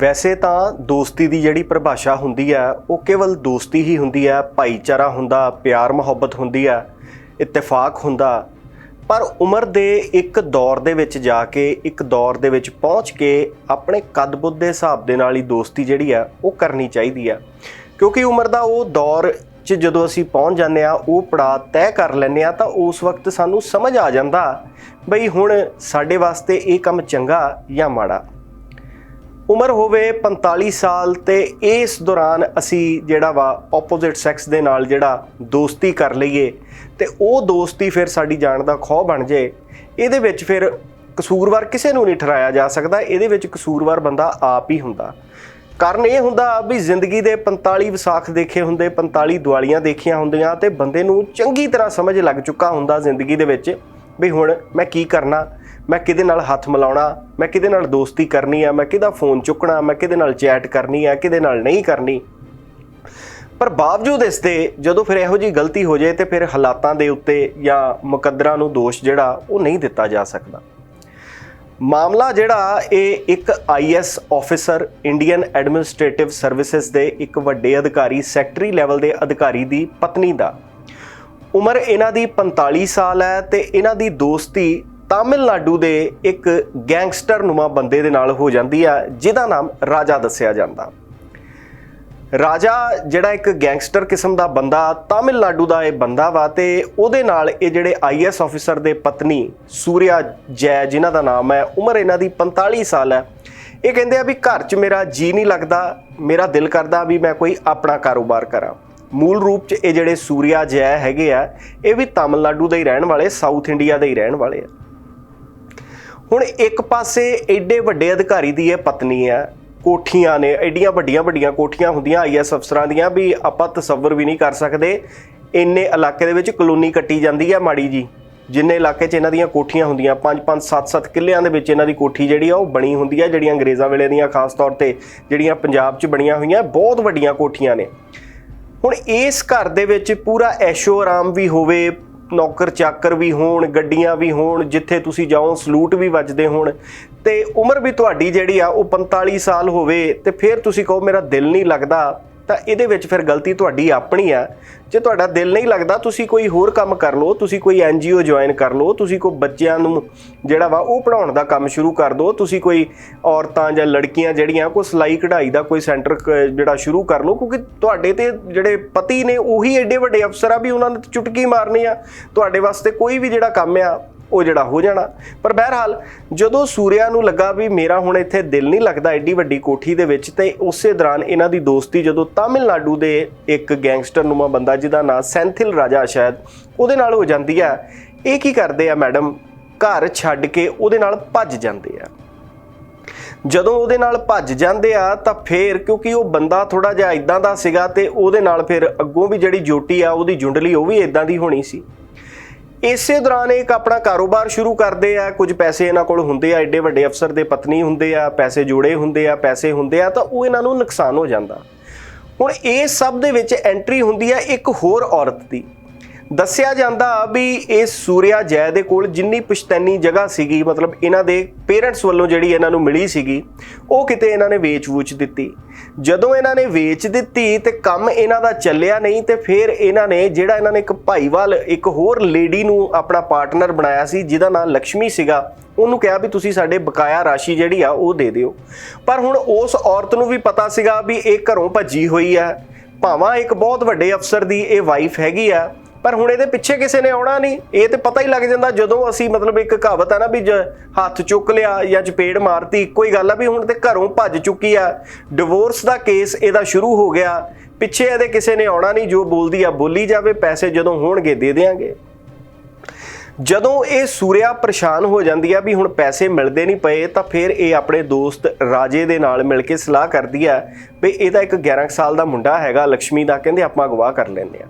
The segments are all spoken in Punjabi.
ਵੈਸੇ ਤਾਂ ਦੋਸਤੀ ਦੀ ਜਿਹੜੀ ਪਰਿਭਾਸ਼ਾ ਹੁੰਦੀ ਆ ਉਹ ਕੇਵਲ ਦੋਸਤੀ ਹੀ ਹੁੰਦੀ ਹੈ, ਭਾਈਚਾਰਾ ਹੁੰਦਾ, ਪਿਆਰ ਮੁਹੱਬਤ ਹੁੰਦੀ ਆ ਇਤਫਾਕ ਹੁੰਦਾ। ਪਰ ਉਮਰ ਦੇ ਇੱਕ ਦੌਰ ਦੇ ਵਿੱਚ ਜਾ ਕੇ, ਇੱਕ ਦੌਰ ਦੇ ਵਿੱਚ ਪਹੁੰਚ ਕੇ ਆਪਣੇ ਕਦਬੁੱਧ ਦੇ ਹਿਸਾਬ ਦੇ ਨਾਲ ਹੀ ਦੋਸਤੀ ਜਿਹੜੀ ਆ ਉਹ ਕਰਨੀ ਚਾਹੀਦੀ ਆ ਕਿਉਂਕਿ ਉਮਰ ਦਾ ਉਹ ਦੌਰ 'ਚ ਜਦੋਂ ਅਸੀਂ ਪਹੁੰਚ ਜਾਂਦੇ ਆ ਉਹ ਪੜਾਅ ਤੈਅ ਕਰ ਲੈਂਦੇ ਆ ਤਾਂ ਉਸ ਵਕਤ ਸਾਨੂੰ ਸਮਝ ਆ ਜਾਂਦਾ, ਬਈ ਹੁਣ ਸਾਡੇ ਵਾਸਤੇ ਇਹ ਕੰਮ ਚੰਗਾ ਜਾਂ ਮਾੜਾ। ਉਮਰ ਹੋਵੇ 45 ਸਾਲ ਤੇ ਇਸ ਦੌਰਾਨ ਅਸੀਂ ਜਿਹੜਾ ਵਾ ਆਪੋਜ਼ਿਟ ਸੈਕਸ ਦੇ ਨਾਲ ਜਿਹੜਾ ਦੋਸਤੀ ਕਰ ਲਈਏ ਤੇ ਉਹ ਦੋਸਤੀ ਫਿਰ ਸਾਡੀ ਜਾਨ ਦਾ ਖੋਹ ਬਣ ਜੇ, ਇਹਦੇ ਵਿੱਚ ਫਿਰ ਕਸੂਰਵਾਰ ਕਿਸੇ ਨੂੰ ਨਹੀਂ ਠਹਿਰਾਇਆ ਜਾ ਸਕਦਾ, ਇਹਦੇ ਵਿੱਚ ਕਸੂਰਵਾਰ ਬੰਦਾ ਆਪ ਹੀ ਹੁੰਦਾ। ਕਾਰਨ ਇਹ ਹੁੰਦਾ ਵੀ ਜ਼ਿੰਦਗੀ ਦੇ 45 ਵਿਸਾਖ ਦੇਖੇ ਹੁੰਦੇ 45 ਦਿਵਾਲੀਆਂ ਦੇਖੀਆਂ ਹੁੰਦੀਆਂ ਤੇ ਬੰਦੇ ਨੂੰ ਚੰਗੀ ਤਰ੍ਹਾਂ ਸਮਝ ਲੱਗ ਚੁੱਕਾ ਹੁੰਦਾ ਜ਼ਿੰਦਗੀ ਦੇ ਵਿੱਚ ਵੀ ਹੁਣ ਮੈਂ ਕੀ ਕਰਨਾ ਮੈਂ ਕਿਹਦੇ ਨਾਲ ਹੱਥ ਮਿਲਾਉਣਾ, ਮੈਂ ਕਿਹਦੇ ਨਾਲ ਦੋਸਤੀ ਕਰਨੀ ਆ, ਮੈਂ ਕਿਹਦਾ ਫੋਨ ਚੁੱਕਣਾ, ਮੈਂ ਕਿਹਦੇ ਨਾਲ ਚੈਟ ਕਰਨੀ ਆ, ਕਿਹਦੇ ਨਾਲ ਨਹੀਂ ਕਰਨੀ। ਪਰ ਬਾਵਜੂਦ ਇਸ ਦੇ ਜਦੋਂ ਫਿਰ ਇਹੋ ਜੀ ਗਲਤੀ ਹੋ ਜਾਏ ਤੇ ਫਿਰ ਹਾਲਾਤਾਂ ਦੇ ਉੱਤੇ ਜਾਂ ਮੁਕੱਦਰਾਂ ਨੂੰ ਦੋਸ਼ ਜਿਹੜਾ, ਉਹ ਨਹੀਂ ਦਿੱਤਾ ਜਾ ਸਕਦਾ। ਮਾਮਲਾ ਜਿਹੜਾ, ਇਹ ਇੱਕ IS officer, Indian administrative services ਦੇ ਇੱਕ ਵੱਡੇ ਅਧਿਕਾਰੀ, ਸੈਕਟਰੀ ਲੈਵਲ ਦੇ ਅਧਿਕਾਰੀ ਦੀ ਪਤਨੀ ਦਾ। ਉਮਰ ਇਹਨਾਂ ਦੀ 45 ਸਾਲ ਹੈ ਤੇ ਇਹਨਾਂ ਦੀ ਦੋਸਤੀ ਤਾਮਿਲਨਾਡੂ ਦੇ ਇੱਕ ਗੈਂਗਸਟਰ ਨੁਮਾ ਬੰਦੇ ਦੇ ਨਾਲ ਹੋ ਜਾਂਦੀ ਆ, ਜਿਹਦਾ ਨਾਮ ਰਾਜਾ ਦੱਸਿਆ ਜਾਂਦਾ। ਰਾਜਾ ਜਿਹੜਾ ਇੱਕ ਗੈਂਗਸਟਰ ਕਿਸਮ ਦਾ ਬੰਦਾ, ਤਾਮਿਲਨਾਡੂ ਦਾ ਇਹ ਬੰਦਾ ਵਾ ਤੇ ਉਹਦੇ ਨਾਲ ਇਹ ਜਿਹੜੇ ਆਈਐਸ ਆਫੀਸਰ ਦੇ ਪਤਨੀ ਸੂਰਿਆ ਜੈ, ਜਿਨ੍ਹਾਂ ਦਾ ਨਾਮ ਹੈ, ਉਮਰ ਇਹਨਾਂ ਦੀ 45 ਸਾਲ ਹੈ। ਇਹ ਕਹਿੰਦੇ ਆ ਵੀ ਘਰ 'ਚ ਮੇਰਾ ਜੀ ਨਹੀਂ ਲੱਗਦਾ, ਮੇਰਾ ਦਿਲ ਕਰਦਾ ਵੀ ਮੈਂ ਕੋਈ ਆਪਣਾ ਕਾਰੋਬਾਰ ਕਰਾਂ। ਮੂਲ ਰੂਪ 'ਚ ਇਹ ਜਿਹੜੇ ਸੂਰਿਆ ਜੈ ਹੈਗੇ ਆ, ਇਹ ਵੀ ਤਾਮਿਲਨਾਡੂ ਦੇ ਹੀ ਰਹਿਣ ਵਾਲੇ, ਸਾਊਥ ਇੰਡੀਆ ਦੇ ਹੀ ਰਹਿਣ ਵਾਲੇ ਆ। ਹੁਣ ਇੱਕ ਪਾਸੇ ਐਡੇ ਵੱਡੇ ਅਧਿਕਾਰੀ ਦੀ ਇਹ ਪਤਨੀ ਹੈ, ਕੋਠੀਆਂ ਨੇ ਐਡੀਆਂ ਵੱਡੀਆਂ ਵੱਡੀਆਂ ਕੋਠੀਆਂ ਹੁੰਦੀਆਂ ਆਈਐਸ ਅਫਸਰਾਂ ਦੀਆਂ ਵੀ ਆਪਾਂ ਤਸੱਵਰ ਵੀ ਨਹੀਂ ਕਰ ਸਕਦੇ। ਇੰਨੇ ਇਲਾਕੇ ਦੇ ਵਿੱਚ ਕਲੋਨੀ ਕੱਟੀ ਜਾਂਦੀ ਆ ਮਾੜੀ ਜੀ, ਜਿੰਨੇ ਇਲਾਕੇ 'ਚ ਇਹਨਾਂ ਦੀਆਂ ਕੋਠੀਆਂ ਹੁੰਦੀਆਂ 5-5 7-7 ਕਿੱਲਿਆਂ ਦੇ ਵਿੱਚ ਇਹਨਾਂ ਦੀ ਕੋਠੀ ਜਿਹੜੀ ਆ ਉਹ ਬਣੀ ਹੁੰਦੀ ਆ ਜਿਹੜੀਆਂ ਅੰਗਰੇਜ਼ਾਂ ਵੇਲੇ ਦੀਆਂ ਖਾਸ ਤੌਰ ਤੇ ਜਿਹੜੀਆਂ ਪੰਜਾਬ 'ਚ ਬਣੀਆਂ ਹੋਈਆਂ, ਬਹੁਤ ਵੱਡੀਆਂ ਕੋਠੀਆਂ ਨੇ। ਹੁਣ ਇਸ ਘਰ ਦੇ ਵਿੱਚ ਪੂਰਾ ਐਸ਼ੋ ਆਰਾਮ ਵੀ ਹੋਵੇ ਨੌਕਰ ਚਾਕਰ ਵੀ ਹੋਣ, ਗੱਡੀਆਂ ਵੀ ਹੋਣ, ਜਿੱਥੇ ਤੁਸੀਂ ਜਾਓ, ਸਲੂਟ ਵੀ ਵੱਜਦੇ ਹੋਣ। ਤੇ ਉਮਰ ਵੀ ਤੁਹਾਡੀ ਜਿਹੜੀ ਆ, ਉਹ 45 ਸਾਲ ਹੋਵੇ, ਤੇ ਫਿਰ ਤੁਸੀਂ ਕਹੋ, ਮੇਰਾ ਦਿਲ ਨਹੀਂ ਲੱਗਦਾ। ਤਾਂ ਇਹਦੇ ਵਿੱਚ ਫਿਰ ਗਲਤੀ ਤੁਹਾਡੀ ਆਪਣੀ ਆ। ਜੇ ਤੁਹਾਡਾ ਦਿਲ ਨਹੀਂ ਲੱਗਦਾ, ਤੁਸੀਂ ਕੋਈ ਹੋਰ ਕੰਮ ਕਰ ਲਓ, ਤੁਸੀਂ ਕੋਈ ਐਨਜੀਓ ਜੁਆਇਨ ਕਰ ਲਓ, ਤੁਸੀਂ ਕੋਈ ਬੱਚਿਆਂ ਨੂੰ ਜਿਹੜਾ ਵਾ ਉਹ ਪੜਾਉਣ ਦਾ ਕੰਮ ਸ਼ੁਰੂ ਕਰ ਦਿਓ ਤੁਸੀਂ ਕੋਈ ਔਰਤਾਂ ਜਾਂ ਲੜਕੀਆਂ ਜਿਹੜੀਆਂ, ਕੋਈ ਸਿਲਾਈ ਕਢਾਈ ਦਾ ਕੋਈ ਸੈਂਟਰ ਜਿਹੜਾ ਸ਼ੁਰੂ ਕਰ ਲਓ, ਕਿਉਂਕਿ ਤੁਹਾਡੇ ਤੇ ਜਿਹੜੇ ਪਤੀ ਨੇ ਉਹੀ ਐਡੇ ਵੱਡੇ ਅਫਸਰ ਆ ਵੀ ਉਹਨਾਂ ਨੇ ਚੁਟਕੀ ਮਾਰਨੀ ਆ। ਤੁਹਾਡੇ ਵਾਸਤੇ ਕੋਈ ਵੀ ਜਿਹੜਾ ਕੰਮ ਆ ਉਹ ਜਿਹੜਾ ਹੋ ਜਾਣਾ। ਪਰ ਬਹਰਹਾਲ, ਜਦੋਂ ਸੂਰਿਆ ਨੂੰ ਲੱਗਾ ਵੀ ਮੇਰਾ ਹੁਣ ਇੱਥੇ ਦਿਲ ਨਹੀਂ ਲੱਗਦਾ ਐਡੀ ਵੱਡੀ ਕੋਠੀ ਦੇ ਵਿੱਚ, ਤੇ ਉਸੇ ਦੌਰਾਨ ਇਹਨਾਂ ਦੀ ਦੋਸਤੀ ਜਦੋਂ ਤਾਮਿਲਨਾਡੂ ਦੇ ਇੱਕ ਗੈਂਗਸਟਰ ਨੂਮਾ ਬੰਦਾ ਜਿਹਦਾ ਨਾਂ ਸੈਂਥਿਲ ਰਾਜਾ ਸ਼ਾਇਦ, ਉਹਦੇ ਨਾਲ ਹੋ ਜਾਂਦੀ ਆ ਇਹ ਕੀ ਕਰਦੇ ਆ ਮੈਡਮ? ਘਰ ਛੱਡ ਕੇ ਉਹਦੇ ਨਾਲ ਭੱਜ ਜਾਂਦੇ ਆ। ਜਦੋਂ ਉਹਦੇ ਨਾਲ ਭੱਜ ਜਾਂਦੇ ਆ, ਤਾਂ ਫੇਰ ਕਿਉਂਕਿ ਉਹ ਬੰਦਾ ਥੋੜਾ ਜਿਹਾ ਇਦਾਂ ਦਾ ਸੀਗਾ ਤੇ ਉਹਦੇ ਨਾਲ ਫਿਰ ਅੱਗੋਂ ਵੀ ਜਿਹੜੀ ਜੋਟੀ ਆ, ਉਹਦੀ ਜੁੰਡਲੀ ਉਹ ਵੀ ਇਦਾਂ ਦੀ ਹੋਣੀ ਸੀ। ਇਸੇ ਦੌਰਾਨ ਇਹ ਇੱਕ ਆਪਣਾ ਕਾਰੋਬਾਰ ਸ਼ੁਰੂ ਕਰਦੇ ਆ। ਕੁਝ ਪੈਸੇ ਇਹਨਾਂ ਕੋਲ ਹੁੰਦੇ ਆ ਐਡੇ ਵੱਡੇ ਅਫਸਰ ਦੇ ਪਤਨੀ ਹੁੰਦੇ ਆ, ਪੈਸੇ ਜੋੜੇ ਹੁੰਦੇ ਆ, ਪੈਸੇ ਹੁੰਦੇ ਆ, ਤਾਂ ਉਹ ਇਹਨਾਂ ਨੂੰ ਨੁਕਸਾਨ ਹੋ ਜਾਂਦਾ। ਹੁਣ ਇਹ ਸਭ ਦੇ ਵਿੱਚ ਐਂਟਰੀ ਹੁੰਦੀ ਆ ਇੱਕ ਹੋਰ ਔਰਤ ਦੀ। ਦੱਸਿਆ ਜਾਂਦਾ ਵੀ ਇਹ ਸੂਰਿਆ ਜੈ ਦੇ ਕੋਲ ਜਿੰਨੀ ਪੁਸ਼ਤੈਨੀ ਜਗ੍ਹਾ ਸੀਗੀ, ਮਤਲਬ ਇਹਨਾਂ ਦੇ ਪੇਰੈਂਟਸ ਵੱਲੋਂ ਜਿਹੜੀ ਇਹਨਾਂ ਨੂੰ ਮਿਲੀ ਸੀਗੀ, ਉਹ ਕਿਤੇ ਇਹਨਾਂ ਨੇ ਵੇਚ-ਵੂਚ ਦਿੱਤੀ। ਜਦੋਂ ਇਹਨਾਂ ਨੇ ਵੇਚ ਦਿੱਤੀ ਤੇ ਕੰਮ ਇਹਨਾਂ ਦਾ ਚੱਲਿਆ ਨਹੀਂ ਤੇ ਫਿਰ ਇਹਨਾਂ ਨੇ ਜਿਹੜਾ ਇਹਨਾਂ ਨੇ ਇੱਕ ਭਾਈਵਾਲ, ਇੱਕ ਹੋਰ ਲੇਡੀ ਨੂੰ ਆਪਣਾ ਪਾਰਟਨਰ ਬਣਾਇਆ ਸੀ, ਜਿਹਦਾ ਨਾਮ ਲక్ష్ਮੀ ਸੀਗਾ, ਉਹਨੂੰ ਕਿਹਾ ਵੀ ਤੁਸੀਂ ਸਾਡੇ ਬਕਾਇਆ ਰਾਸ਼ੀ ਜਿਹੜੀ ਆ ਉਹ ਦੇ ਦਿਓ। ਪਰ ਹੁਣ ਉਸ ਔਰਤ ਨੂੰ ਵੀ ਪਤਾ ਸੀਗਾ ਵੀ ਇਹ ਘਰੋਂ ਭੱਜੀ ਹੋਈ ਆ ਭਾਵਾਂ ਇੱਕ ਬਹੁਤ ਵੱਡੇ ਅਫਸਰ ਦੀ ਇਹ ਵਾਈਫ ਹੈਗੀ ਆ। ਪਰ ਹੁਣ ਇਹਦੇ ਪਿੱਛੇ ਕਿਸੇ ਨੇ ਆਉਣਾ ਨਹੀਂ। ਇਹ ਤੇ ਪਤਾ ਹੀ ਲੱਗ ਜਾਂਦਾ ਜਦੋਂ ਅਸੀਂ ਮਤਲਬ ਇੱਕ ਕਹਾਵਤ ਹੈ ਨਾ ਵੀ ਜ- ਹੱਥ ਚੁੱਕ ਲਿਆ ਜਾਂ ਚਪੇੜ ਮਾਰਤੀ, ਇੱਕੋ ਹੀ ਗੱਲ ਆ ਵੀ ਹੁਣ ਤੇ ਘਰੋਂ ਭੱਜ ਚੁੱਕੀ ਆ। ਡਿਵੋਰਸ ਦਾ ਕੇਸ ਇਹਦਾ ਸ਼ੁਰੂ ਹੋ ਗਿਆ। ਪਿੱਛੇ ਇਹਦੇ ਕਿਸੇ ਨੇ ਆਉਣਾ ਨਹੀਂ, ਜੋ ਬੋਲਦੀ ਆ, ਬੋਲੀ ਜਾਵੇ, ਪੈਸੇ ਜਦੋਂ ਹੋਣਗੇ, ਦੇ ਦੇਾਂਗੇ ਜਦੋਂ ਇਹ ਸੂਰਿਆ ਪਰੇਸ਼ਾਨ ਹੋ ਜਾਂਦੀ ਆ ਵੀ ਹੁਣ ਪੈਸੇ ਮਿਲਦੇ ਨਹੀਂ ਪਏ, ਤਾਂ ਫਿਰ ਇਹ ਆਪਣੇ ਦੋਸਤ ਰਾਜੇ ਦੇ ਨਾਲ ਮਿਲ ਕੇ ਸਲਾਹ ਕਰਦੀ ਆ ਵੀ ਇਹਦਾ ਇੱਕ 11 ਕੁ ਸਾਲ ਦਾ ਮੁੰਡਾ ਹੈਗਾ ਲక్ష్ਮੀ ਦਾ, ਕਹਿੰਦੇ ਆਪਾਂ ਅਗਵਾ ਕਰ ਲੈਂਦੇ ਆ।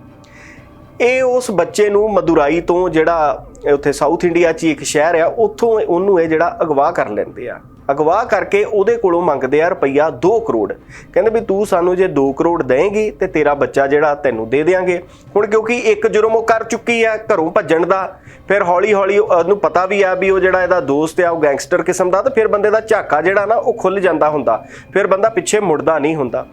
ਇਹ ਉਸ ਬੱਚੇ ਨੂੰ ਮਦੁਰਾਈ ਤੋਂ ਜਿਹੜਾ ਉੱਥੇ ਸਾਊਥ ਇੰਡੀਆ 'ਚ ਹੀ ਇੱਕ ਸ਼ਹਿਰ ਆ, ਉੱਥੋਂ ਉਹਨੂੰ ਇਹ ਜਿਹੜਾ ਅਗਵਾ ਕਰ ਲੈਂਦੇ ਆ। ਅਗਵਾ ਕਰਕੇ ਉਹਦੇ ਕੋਲੋਂ ਮੰਗਦੇ ਆ ਰੁਪਈਆ 2 ਕਰੋੜ। ਕਹਿੰਦੇ ਵੀ ਤੂੰ ਸਾਨੂੰ ਜੇ 2 ਕਰੋੜ ਦੇਂਗੀ ਤੇ ਤੇਰਾ ਬੱਚਾ ਜਿਹੜਾ ਤੈਨੂੰ ਦੇ ਦੇਾਂਗੇ ਹੁਣ ਕਿਉਂਕਿ ਇੱਕ ਜੁਰਮ ਉਹ ਕਰ ਚੁੱਕੀ ਆ ਘਰੋਂ ਭੱਜਣ ਦਾ, ਫਿਰ ਹੌਲੀ ਹੌਲੀ ਉਹਨੂੰ ਪਤਾ ਵੀ ਆ ਵੀ ਉਹ ਜਿਹੜਾ ਇਹਦਾ ਦੋਸਤ ਆ, ਉਹ ਗੈਂਗਸਟਰ ਕਿਸਮ ਦਾ, ਤੇ ਫਿਰ ਬੰਦੇ ਦਾ ਝਾਕਾ ਜਿਹੜਾ ਨਾ ਉਹ ਖੁੱਲ ਜਾਂਦਾ ਹੁੰਦਾ। ਫਿਰ ਬੰਦਾ ਪਿੱਛੇ ਮੁੜਦਾ ਨਹੀਂ ਹੁੰਦਾ।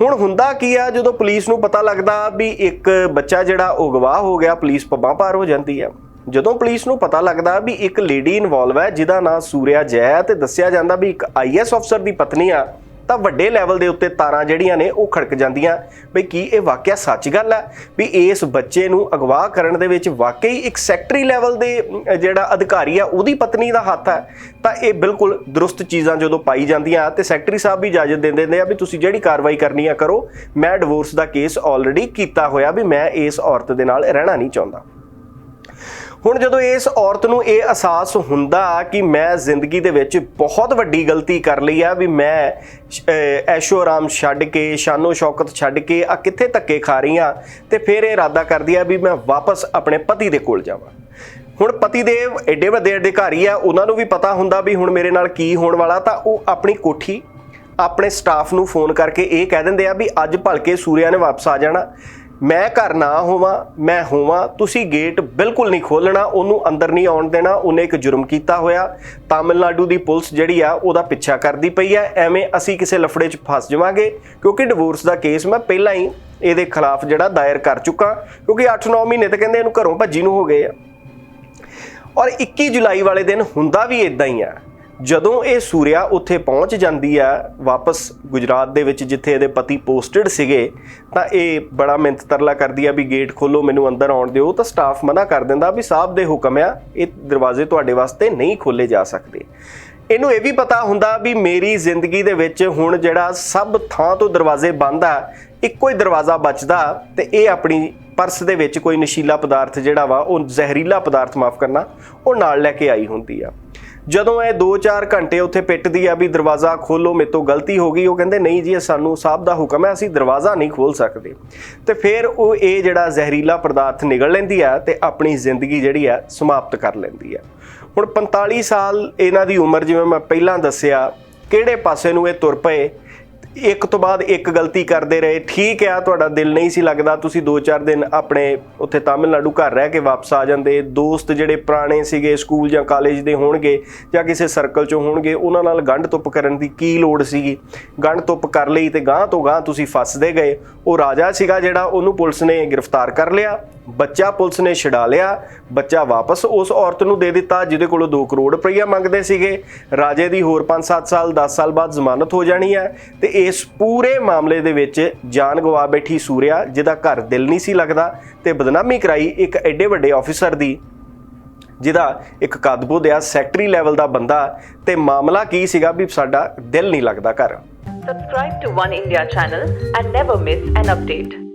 ਹੁਣ ਹੁੰਦਾ ਕੀ ਆ, ਜਦੋਂ ਪੁਲਿਸ ਨੂੰ ਪਤਾ ਲੱਗਦਾ ਵੀ ਇੱਕ ਬੱਚਾ ਜਿਹੜਾ ਉਹ ਗਵਾਹ ਹੋ ਗਿਆ, ਪੁਲਿਸ ਪੱਬਾਂ ਪਾਰ ਹੋ ਜਾਂਦੀ ਆ। ਜਦੋਂ ਪੁਲਿਸ ਨੂੰ ਪਤਾ ਲੱਗਦਾ ਵੀ ਇੱਕ ਲੇਡੀ ਇਨਵੋਲਵ ਹੈ, ਜਿਹਦਾ ਨਾਮ ਸੂਰਿਆ ਜੈ ਤੇ ਦੱਸਿਆ ਜਾਂਦਾ ਵੀ ਇੱਕ ਆਈਐਸ ਅਫਸਰ ਦੀ ਪਤਨੀ ਆ। ਤਾਂ ਵੱਡੇ ਲੈਵਲ ਦੇ ਉੱਤੇ ਤਾਰਾਂ ਜਿਹੜੀਆਂ ਨੇ ਉਹ ਖੜਕ ਜਾਂਦੀਆਂ। ਬਈ ਕੀ ਇਹ ਵਾਕਿਆ ਸੱਚ ਗੱਲ ਹੈ? ਵੀ ਇਸ ਬੱਚੇ ਨੂੰ ਅਗਵਾ ਕਰਨ ਦੇ ਵਿੱਚ ਵਾਕਈ ਇੱਕ ਸੈਕਟਰੀ ਲੈਵਲ ਦੇ ਜਿਹੜਾ ਅਧਿਕਾਰੀ ਆ, ਉਹਦੀ ਪਤਨੀ ਦਾ ਹੱਥ ਹੈ। ਤਾਂ ਇਹ ਬਿਲਕੁਲ ਦਰੁਸਤ ਚੀਜ਼ਾਂ ਜਦੋਂ ਪਾਈ ਜਾਂਦੀਆਂ ਤੇ ਸੈਕਟਰੀ ਸਾਹਿਬ ਵੀ ਇਜਾਜ਼ਤ ਦੇ ਦਿੰਦੇ ਆ ਵੀ ਤੁਸੀਂ ਜਿਹੜੀ ਕਾਰਵਾਈ ਕਰਨੀ ਆ ਕਰੋ। ਮੈਂ ਡਿਵੋਰਸ ਦਾ ਕੇਸ ਆਲਰੇਡੀ ਕੀਤਾ ਹੋਇਆ ਵੀ ਮੈਂ ਇਸ ਔਰਤ ਦੇ ਨਾਲ ਰਹਿਣਾ ਨਹੀਂ ਚਾਹੁੰਦਾ। ਹੁਣ ਜਦੋਂ ਇਸ ਔਰਤ ਨੂੰ ਇਹ ਅਹਿਸਾਸ ਹੁੰਦਾ ਕਿ ਮੈਂ ਜ਼ਿੰਦਗੀ ਦੇ ਵਿੱਚ ਬਹੁਤ ਵੱਡੀ ਗਲਤੀ ਕਰ ਲਈ ਆ ਵੀ ਮੈਂ ਐਸ਼ੋ ਆਰਾਮ ਛੱਡ ਕੇ, ਸ਼ਾਨੋ ਸ਼ੌਕਤ ਛੱਡ ਕੇ ਆ ਕਿੱਥੇ ਧੱਕੇ ਖਾ ਰਹੀ ਆ, ਤੇ ਫਿਰ ਇਹ ਇਰਾਦਾ ਕਰਦੀ ਆ ਵੀ ਮੈਂ ਵਾਪਸ ਆਪਣੇ ਪਤੀ ਦੇ ਕੋਲ ਜਾਵਾਂ। ਹੁਣ ਪਤੀ ਦੇਵ ਐਡੇ ਵੱਡੇ ਅਧਿਕਾਰੀ ਆ, ਉਹਨਾਂ ਨੂੰ ਵੀ ਪਤਾ ਹੁੰਦਾ ਵੀ ਹੁਣ ਮੇਰੇ ਨਾਲ ਕੀ ਹੋਣ ਵਾਲਾ, ਤਾਂ ਉਹ ਆਪਣੀ ਕੋਠੀ, ਆਪਣੇ ਸਟਾਫ ਨੂੰ ਫੋਨ ਕਰਕੇ ਇਹ ਕਹਿ ਦਿੰਦੇ ਆ ਵੀ ਅੱਜ ਭਲਕੇ ਸੂਰਿਆ ਨੇ ਵਾਪਸ ਆ ਜਾਣਾ। ਮੈਂ ਘਰ ਨਾ ਹੋਵਾਂ, ਮੈਂ ਹੋਵਾਂ, ਤੁਸੀਂ ਗੇਟ ਬਿਲਕੁਲ ਨਹੀਂ ਖੋਲਣਾ ਉਹਨੂੰ ਅੰਦਰ ਨਹੀਂ ਆਉਣ ਦੇਣਾ, ਉਹਨੇ ਇੱਕ ਜੁਰਮ ਕੀਤਾ ਹੋਇਆ। ਤਾਮਿਲਨਾਡੂ ਦੀ ਪੁਲਿਸ ਜਿਹੜੀ ਆ, ਉਹਦਾ ਪਿੱਛਾ ਕਰਦੀ ਪਈ ਆ, ਐਵੇਂ ਅਸੀਂ ਕਿਸੇ ਲਫੜੇ 'ਚ ਫਸ ਜਾਵਾਂਗੇ, ਕਿਉਂਕਿ ਡਿਵੋਰਸ ਦਾ ਕੇਸ ਮੈਂ ਪਹਿਲਾਂ ਹੀ ਇਹਦੇ ਖਿਲਾਫ ਜਿਹੜਾ ਦਾਇਰ ਕਰ ਚੁੱਕਾ, ਕਿਉਂਕਿ 8-9 ਮਹੀਨੇ ਤੇ ਕਹਿੰਦੇ ਇਹਨੂੰ ਘਰੋਂ ਭੱਜੀ ਨੂੰ ਹੋ ਗਏ ਆ। ਔਰ 21 ਜੁਲਾਈ ਵਾਲੇ ਦਿਨ ਹੁੰਦਾ ਵੀ ਇਦਾਂ ਹੀ ਆ ਜਦੋਂ ਇਹ ਸੂਰਿਆ ਉੱਥੇ ਪਹੁੰਚ ਜਾਂਦੀ ਆ ਵਾਪਸ ਗੁਜਰਾਤ ਦੇ ਵਿੱਚ ਜਿੱਥੇ ਇਹਦੇ ਪਤੀ ਪੋਸਟਡ ਸੀਗੇ, ਤਾਂ ਇਹ ਬੜਾ ਮਿੰਤ ਤਰਲਾ ਕਰਦੀ ਆ ਵੀ ਗੇਟ ਖੋਲੋ, ਮੈਨੂੰ ਅੰਦਰ ਆਉਣ ਦਿਓ। ਤਾਂ ਸਟਾਫ ਮਨਾ ਕਰ ਦਿੰਦਾ ਵੀ ਸਾਹਿਬ ਦੇ ਹੁਕਮ ਆ, ਇਹ ਦਰਵਾਜ਼ੇ ਤੁਹਾਡੇ ਵਾਸਤੇ ਨਹੀਂ ਖੋਲੇ ਜਾ ਸਕਦੇ। ਇਹਨੂੰ ਇਹ ਵੀ ਪਤਾ ਹੁੰਦਾ ਵੀ ਮੇਰੀ ਜ਼ਿੰਦਗੀ ਦੇ ਵਿੱਚ ਹੁਣ ਜਿਹੜਾ ਸਭ ਥਾਂ ਤੋਂ ਦਰਵਾਜ਼ੇ ਬੰਦ ਆ, ਇੱਕੋ ਹੀ ਦਰਵਾਜ਼ਾ ਬਚਦਾ ਤੇ ਇਹ ਆਪਣੀ ਪਰਸ ਦੇ ਵਿੱਚ ਕੋਈ ਨਸ਼ੀਲਾ ਪਦਾਰਥ ਜਿਹੜਾ ਵਾ, ਉਹ ਜ਼ਹਿਰੀਲਾ ਪਦਾਰਥ ਮਾਫ ਕਰਨਾ, ਉਹ ਨਾਲ ਲੈ ਕੇ ਆਈ ਹੁੰਦੀ ਆ। ਜਦੋਂ ਇਹ 2-4 ਘੰਟੇ ਉੱਥੇ ਪਿੱਟਦੀ ਆ ਵੀ ਦਰਵਾਜ਼ਾ ਖੋਲੋ, ਮੇਰੇ ਤੋਂ ਗਲਤੀ ਹੋ ਗਈ, ਉਹ ਕਹਿੰਦੇ, ਨਹੀਂ ਜੀ, ਇਹ ਸਾਨੂੰ ਸਾਹਿਬ ਦਾ ਹੁਕਮ ਹੈ, ਅਸੀਂ ਦਰਵਾਜ਼ਾ ਨਹੀਂ ਖੋਲ ਸਕਦੇ। ਤੇ ਫਿਰ ਉਹ ਇਹ ਜਿਹੜਾ ਜ਼ਹਿਰੀਲਾ ਪਦਾਰਥ ਨਿਗਲ ਲੈਂਦੀ ਆ ਤੇ ਆਪਣੀ ਜ਼ਿੰਦਗੀ ਜਿਹੜੀ ਆ ਸਮਾਪਤ ਕਰ ਲੈਂਦੀ ਆ। ਹੁਣ 45 ਸਾਲ ਇਹਨਾਂ ਦੀ ਉਮਰ, ਜਿਵੇਂ ਮੈਂ ਪਹਿਲਾਂ ਦੱਸਿਆ, ਕਿਹੜੇ ਪਾਸੇ ਨੂੰ ਇਹ ਤੁਰ ਪਏ ਇੱਕ ਤੋਂ ਬਾਅਦ ਇੱਕ ਗਲਤੀ ਕਰਦੇ ਰਹੇ। ਠੀਕ ਆ, ਤੁਹਾਡਾ ਦਿਲ ਨਹੀਂ ਸੀ ਲੱਗਦਾ। ਤੁਸੀਂ 2-4 ਦਿਨ ਆਪਣੇ ਉੱਥੇ ਤਾਮਿਲਨਾਡੂ ਘਰ ਰਹਿ ਕੇ ਵਾਪਸ ਆ ਜਾਂਦੇ। ਦੋਸਤ ਜਿਹੜੇ ਪੁਰਾਣੇ ਸੀਗੇ, ਸਕੂਲ ਜਾਂ ਕਾਲਜ ਦੇ ਹੋਣਗੇ ਜਾਂ ਕਿਸੇ ਸਰਕਲ ਚੋਂ ਹੋਣਗੇ, ਉਹਨਾਂ ਨਾਲ ਗੰਢ ਤੁੱਪ ਕਰਨ ਦੀ ਕੀ ਲੋੜ ਸੀਗੀ? ਗੰਢ ਤੁੱਪ ਕਰ ਲਈ ਤੇ ਗਾਂ ਤੋਂ ਗਾਂ ਤੁਸੀਂ ਫਸਦੇ ਗਏ। ਉਹ ਰਾਜਾ ਸੀਗਾ ਜਿਹੜਾ ਉਹਨੂੰ ਪੁਲਿਸ ਨੇ ਗ੍ਰਿਫਤਾਰ ਕਰ ਲਿਆ। ਬੱਚਾ ਪੁਲਿਸ ਨੇ ਛਡਾ ਲਿਆ। ਬੱਚਾ ਵਾਪਸ ਉਸ ਔਰਤ ਨੂੰ ਦੇ ਦਿੱਤਾ, ਜਿਹਦੇ ਕੋਲੋਂ 2 ਕਰੋੜ ਰੁਪਈਆ ਮੰਗਦੇ ਸੀਗੇ। ਰਾਜੇ ਦੀ ਹੋਰ 5-7 ਸਾਲ 10 ਸਾਲ ਬਾਅਦ ਜ਼ਮਾਨਤ ਹੋ ਜਾਣੀ ਹੈ ਤੇ ਇਸ ਪੂਰੇ ਮਾਮਲੇ ਦੇ ਵਿੱਚ ਜਾਨ ਗਵਾ ਬੈਠੀ ਸੂਰਿਆ, ਜਿਹਦਾ ਘਰ ਦਿਲ ਨਹੀਂ ਸੀ ਲੱਗਦਾ ਤੇ ਬਦਨਾਮੀ ਕਰਾਈ ਇੱਕ ਐਡੇ ਵੱਡੇ ਆਫੀਸਰ ਦੀ, ਜਿਹਦਾ ਇੱਕ ਕਦਬੁੱਧ ਆ ਸੈਕਟਰੀ ਲੈਵਲ ਦਾ ਬੰਦਾ ਤੇ ਮਾਮਲਾ ਕੀ ਸੀਗਾ ਵੀ ਸਾਡਾ ਦਿਲ ਨਹੀਂ ਲੱਗਦਾ ਘਰ Subscribe to One India channel and never miss an update.